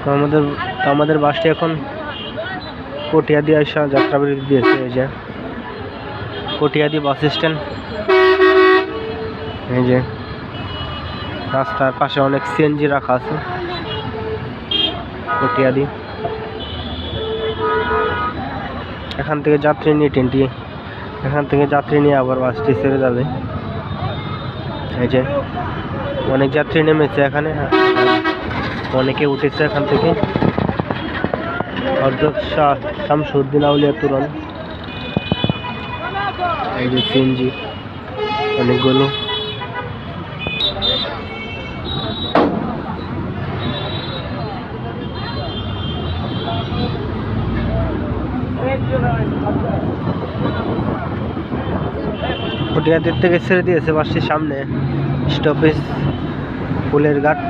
তো আমাদের তো আমাদের বাসটি এখন কটিয়াদি আসা যাত্রাবাড়ি দিয়েছে, এই যে কটিয়াদি বাস স্ট্যান্ড। এই যে রাস্তার পাশে অনেক সিএনজি রাখা আছে, কটিয়াদি। এখান থেকে যাত্রী নিয়ে ট্রেনটি, এখান থেকে যাত্রী নিয়ে আবার বাসটি ছেড়ে যাবে। এই যে অনেক যাত্রী নেমেছে এখানে। অনেকে উঠেছে এখান থেকে। হজরত শাহ, শামসুদ্দিন আউলিয়া তুরন। এই যে সিএনজি অনেকগুলো। পটিয়াদের থেকে ছেড়ে দিয়েছে বাসটির সামনে। স্টপেজ, ফুলের ঘাট।